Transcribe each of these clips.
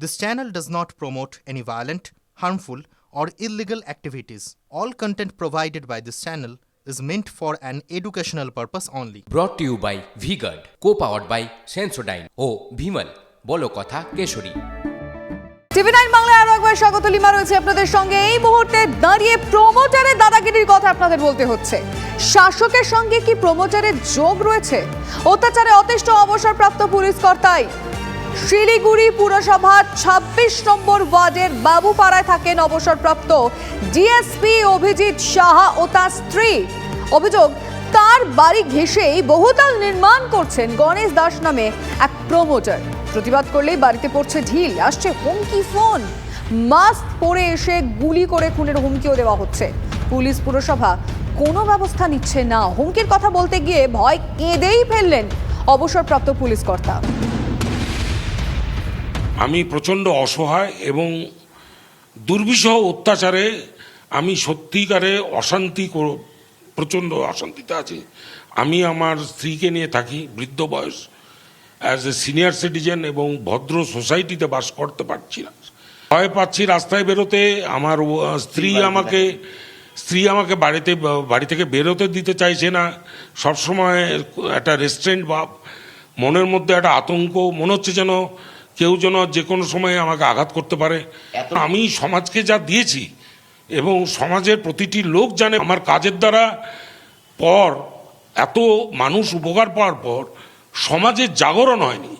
This channel does not promote any violent, harmful, or illegal activities. All content provided by this channel is meant for an educational purpose only. To you by V-Guard co powered by Sensodyne ও ভিমল বলো কথা Keshari TV nine বাংলায় আরও একবার স্বাগত lima রয়েছে আপনাদের সঙ্গে এই মুহূর্তে দাঁড়িয়ে প্রমোটারের দাদাগিরির কথা আপনাদের বলতে হচ্ছে শাসকের সঙ্গে কি প্রমোটারের যোগ রয়েছে অত্যাচারে অতিষ্ঠ অবসরপ্রাপ্ত পুলিশ কর্তাই শিলিগুড়ি পুরসভার ছাব্বিশ নম্বর ওয়ার্ডের বাবুপাড়ায় থাকেন অবসরপ্রাপ্ত ডিএসপি অভিজিৎ সাহা ও তার স্ত্রী। অভিযোগ, তার বাড়ি ঘেঁষেই বহুতল নির্মাণ করছেন গণেশ দাস নামে এক প্রমোটার। প্রতিবাদ করলেই বাড়িতে পড়ছে ঢিল, আসছে হুমকি ফোন। মাস্ক পরে এসে গুলি করে খুনের হুমকিও দেওয়া হচ্ছে। পুলিশ পুরসভা কোনো ব্যবস্থা নিচ্ছে না। হুমকির কথা বলতে গিয়ে ভয় কেঁদেই ফেললেন অবসরপ্রাপ্ত পুলিশ কর্তা। আমি প্রচণ্ড অসহায় এবং দুর্বিষহ অত্যাচারে আমি সত্যিকারে অশান্তি প্রচণ্ড অশান্তিতে আছি। আমি আমার স্ত্রীকে নিয়ে থাকি বৃদ্ধ বয়স অ্যাজ এ সিনিয়র সিটিজেন এবং ভদ্র সোসাইটিতে বাস করতে পারছি না। ভয় পাচ্ছি রাস্তায় বেরোতে আমার স্ত্রী আমাকে স্ত্রী আমাকে বাড়িতে বাড়ি থেকে বেরোতে দিতে চাইছে না। সবসময় একটা রেস্টুরেন্ট ভাব মনের মধ্যে একটা আতঙ্ক মনে হচ্ছে যেন কেউ যেন যে কোনো সময় আমাকে আঘাত করতে পারে। আমি সমাজকে যা দিয়েছি এবং সমাজের প্রতিটি লোক জানে আমার কাজের দ্বারা পর এত মানুষ উপকার পাওয়ার পর সমাজের জাগরণ হয়নি।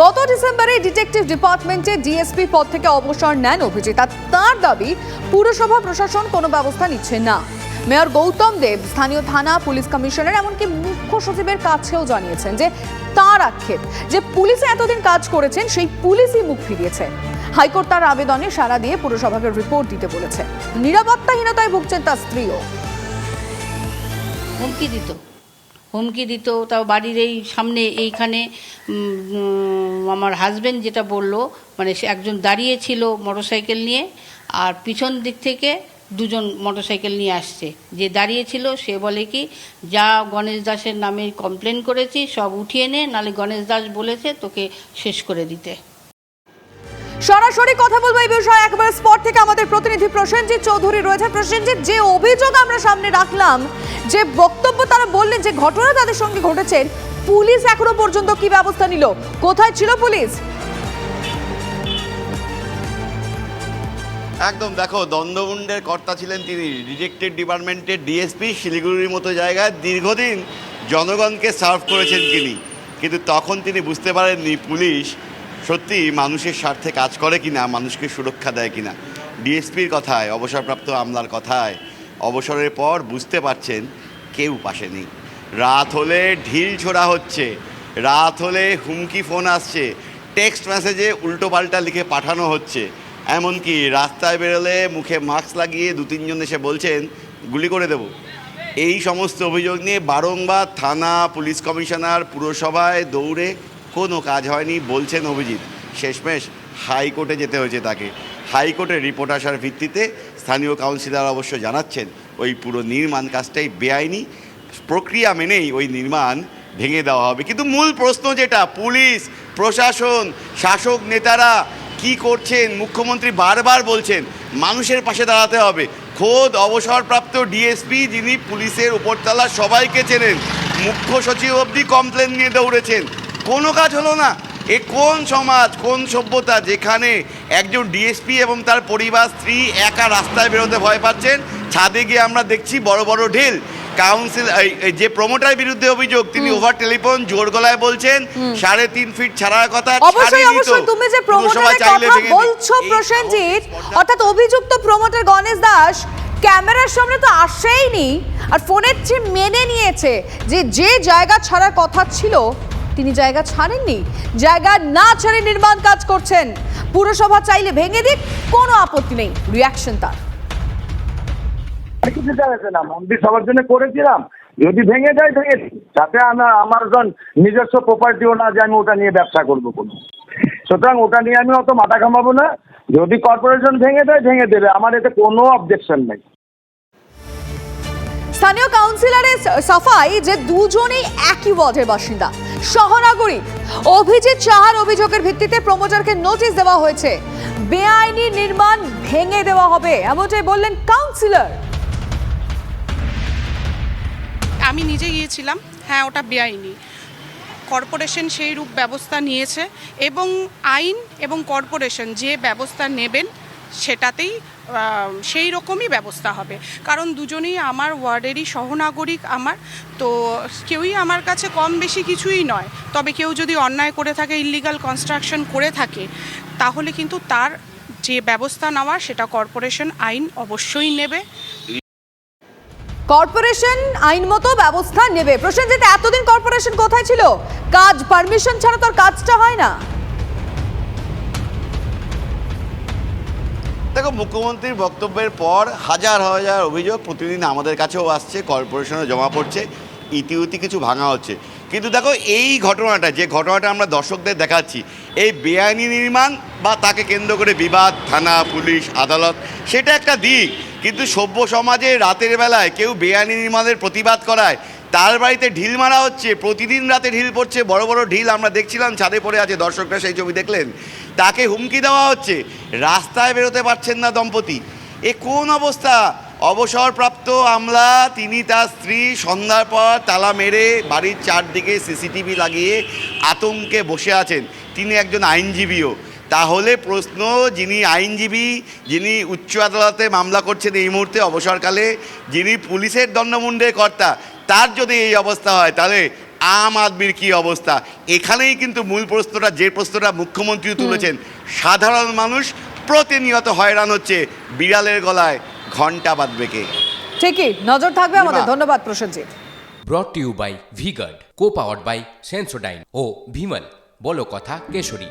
গত ডিসেম্বরে ডিটেকটিভ ডিপার্টমেন্টে ডিএসপি পদ থেকে অবসর নেন অভিজিৎ আর তার দাবি পুরসভা প্রশাসন কোনো ব্যবস্থা নিচ্ছে না। মেয়র গৌতম দেব স্থানীয় থানা পুলিশ কমিশনার এমনকি মুখ্য সচিবের কাছেও জানিয়েছেন যে তার আক্ষেপ, যে পুলিশে এতদিন কাজ করেছেন, সেই পুলিশই মুখ ফিরিয়েছে। হাইকোর্ট তার আবেদনে সাড়া দিয়ে পুরসভাকে রিপোর্ট দিতে বলেছে। নিরাপত্তাহীনতায় ভুগছেন তার স্ত্রীও। হুমকি দিত। হুমকি দিত, তাও বাড়ির এই সামনে এইখানে আমার হাজবেন্ড যেটা বলল মানে সে একজন দাঁড়িয়ে ছিল মোটরসাইকেল নিয়ে, আর পিছন দিক থেকে দুজন মোটরসাইকেল নিয়ে আসছে। যে দাঁড়িয়ে ছিল সে বলে কি, যা গণেশ দাসের নামে কমপ্লেন করেছি, সব উঠিয়ে নে, নালে গণেশ দাস বলেছে তোকে শেষ করে দিতে। সরাসরি কথা বলব এই বিষয়ে। একবার স্পট থেকে আমাদের প্রতিনিধি প্রসেনজিৎ চৌধুরী রয়েছে। প্রসেনজিৎ, যে অভিযোগ আমরা সামনে রাখলাম, যে বক্তব্য তারা বললেন যে ঘটনা তাদের সঙ্গে ঘটেছে, পুলিশ এখনও পর্যন্ত কি ব্যবস্থা নিল? কোথায় ছিল পুলিশ? একদম, দেখো দ্বন্দ্বমুণ্ডের কর্তা ছিলেন তিনি। ডিটেকটিভ ডিপার্টমেন্টের ডিএসপি শিলিগুড়ির মতো জায়গায় দীর্ঘদিন জনগণকে সার্ভ করেছেন তিনি। কিন্তু তখন তিনি বুঝতে পারেননি পুলিশ সত্যি মানুষের স্বার্থে কাজ করে কিনা, মানুষকে সুরক্ষা দেয় কিনা। ডিএসপির কথায়, অবসরপ্রাপ্ত আমলার কথায়, অবসরের পর বুঝতে পারছেন কেউ পাশে নেই। রাত হলে ঢিল ছোড়া হচ্ছে। রাত হলে হুমকি ফোন আসছে। টেক্সট মেসেজে উল্টোপাল্টা লিখে পাঠানো হচ্ছে। এমনকি রাস্তায় বেরোলে মুখে মাস্ক লাগিয়ে দু তিনজন এসে বলছেন, গুলি করে দেব। এই সমস্ত অভিযোগ নিয়ে বারংবার থানা, পুলিশ কমিশনার, পুরসভায় দৌড়ে কোনো কাজ হয়নি, বলছেন অভিজিৎ। শেষমেশ হাইকোর্টে যেতে হয়েছে তাকে। হাইকোর্টের রিপোর্ট আসার ভিত্তিতে স্থানীয় কাউন্সিলর অবশ্য জানাচ্ছেন, ওই পুরো নির্মাণ কাজটাই বেআইনি। প্রক্রিয়া মেনেই ওই নির্মাণ ভেঙে দেওয়া হবে। কিন্তু মূল প্রশ্ন যেটা, পুলিশ, প্রশাসন, শাসক নেতারা কি করছেন? মুখ্যমন্ত্রী বারবার বলছেন, মানুষের পাশে দাঁড়াতে হবে। খোদ অবসরপ্রাপ্ত ডিএসপি যিনি পুলিশের উপরতলা সবাইকে চেনেন, মুখ্য সচিব অবধি কমপ্লেন নিয়ে দৌড়েছেন। কোনো কাজ হলো না। এ কোন সমাজ, কোন সভ্যতা যেখানে একজন ডিএসপি এবং তার পরিবার স্ত্রী একা রাস্তায় বেরোতে ভয় পাচ্ছেন? ছাদে গিয়ে আমরা দেখছি বড় বড় ঢিল। কাউন্সিল যে প্রমোটার বিরুদ্ধে অভিযোগ তিনি ওভার টেলিফোন জোর গলায় বলছেন সাড়ে তিন ফিট ছাড়ার কথা অবশ্যই অবশ্যই তুমি যে প্রমোটারের কথা বলছো প্রসেনজিৎ অর্থাৎ অভিযুক্ত প্রমোটার গণেশ দাস ক্যামেরার সামনে তো আসেইনি আর ফোনের চেয়ে মেনে নিয়েছে যে যে জায়গা ছাড়ার কথা ছিল তিনি জায়গা ছাড়েননি। জায়গা না ছেড়ে নির্মাণ কাজ করছেন। পুরসভা চাইলে ভেঙে দিক কোনো আপত্তি নেই। রিয়াকশন তার। কিছু মন্দির সবার জন্য করেছিলাম। যদি ভেঙে যায়, ভেঙে। তাতে আমার আমার ধর নিজস্ব প্রপার্টিও না যে আমি ওটা নিয়ে ব্যবসা করব কোনো। সুতরাং ওটা নিয়ে আমি অত মাথা ঘামাবো না। যদি কর্পোরেশন ভেঙে দেয়, ভেঙে দেবে। আমার এতে কোনো অবজেকশন নেই। স্থানীয় কাউন্সিলরের সাফাই যে দুজনেই একই ওয়ার্ডের বাসিন্দা সহনাগরিক অভিজিৎ সাহার অভিযোগের ভিত্তিতে প্রমোটারকে নোটিশ দেওয়া হয়েছে। বেআইনি নির্মাণ ভেঙে দেওয়া হবে, এমনটাই বললেন কাউন্সিলর আমি নিজে গিয়েছিলাম। হ্যাঁ ওটা বেআইনি। কর্পোরেশন সেই রূপ ব্যবস্থা নিয়েছে এবং আইন এবং কর্পোরেশন যে ব্যবস্থা নেবেন সেটাতেই সেই রকমই ব্যবস্থা হবে। কারণ দুজনেই আমার ওয়ার্ডেরই সহনাগরিক আমার, তো কেউই আমার কাছে কম বেশি কিছুই নয়। তবে কেউ যদি অন্যায় করে থাকে ইলিগাল কনস্ট্রাকশন করে থাকে, তাহলে কিন্তু তার যে ব্যবস্থা নেওয়া সেটা কর্পোরেশন আইন অবশ্যই নেবে। কর্পোরেশন আইন মতো ব্যবস্থা নেবে। প্রসেনজিৎ এতদিন কর্পোরেশন কোথায় ছিল? কাজ পারমিশন ছাড়া তো কাজটা হয় না। দেখো, মুখ্যমন্ত্রীর বক্তব্যের পর হাজার হাজার অভিযোগ প্রতিদিন আমাদের কাছেও আসছে কর্পোরেশনে জমা পড়ছে, ইতিউতি কিছু ভাঙা হচ্ছে। কিন্তু দেখো, এই ঘটনাটা, যে ঘটনাটা আমরা দর্শকদের দেখাচ্ছি, এই বেআইনি নির্মাণ বা তাকে কেন্দ্র করে বিবাদ, থানা, পুলিশ, আদালত, সেটা একটা দিক। কিন্তু সভ্য সমাজে রাতের বেলায় কেউ বেআইনি নির্মাণের প্রতিবাদ করায়, তার বাড়িতে ঢিল মারা হচ্ছে, প্রতিদিন রাতে ঢিল পড়ছে, বড় বড় ঢিল আমরা দেখছিলাম, ছাদে পড়ে আছে, দর্শকরা সেই ছবি দেখলেন। তাকে হুমকি দেওয়া হচ্ছে, রাস্তায় বেরোতে পারছেন না দম্পতি। এ কোন অবস্থা? অবসরপ্রাপ্ত আমলা তিনি তার স্ত্রী সন্ধ্যার পর তালা মেরে বাড়ির চারদিকে সিসিটিভি লাগিয়ে আতঙ্কে বসে আছেন। তিনি একজন আইনজীবীও। তাহলে প্রশ্ন যিনি আইনজীবী যিনি উচ্চ আদালতে মামলা করছেন এই মুহূর্তে অবসরকালে যিনি পুলিশের দণ্ডমুণ্ডের কর্তা তার যদি এই অবস্থা হয় তাহলে আম আদমির কী অবস্থা? এখানেই কিন্তু মূল প্রশ্নটা যে প্রশ্নটা মুখ্যমন্ত্রী তুলেছেন। সাধারণ মানুষ প্রতিনিয়ত হয়রান হচ্ছে বিড়ালের গলায়। ঘণ্টা বাঁধবে কে? ঠিকই নজর থাকবে আমাদের। ধন্যবাদ Prasenjit. Brought to you by V-Guard co powered by Sensodyne ও ভিমল। বলো কথা কেশরী।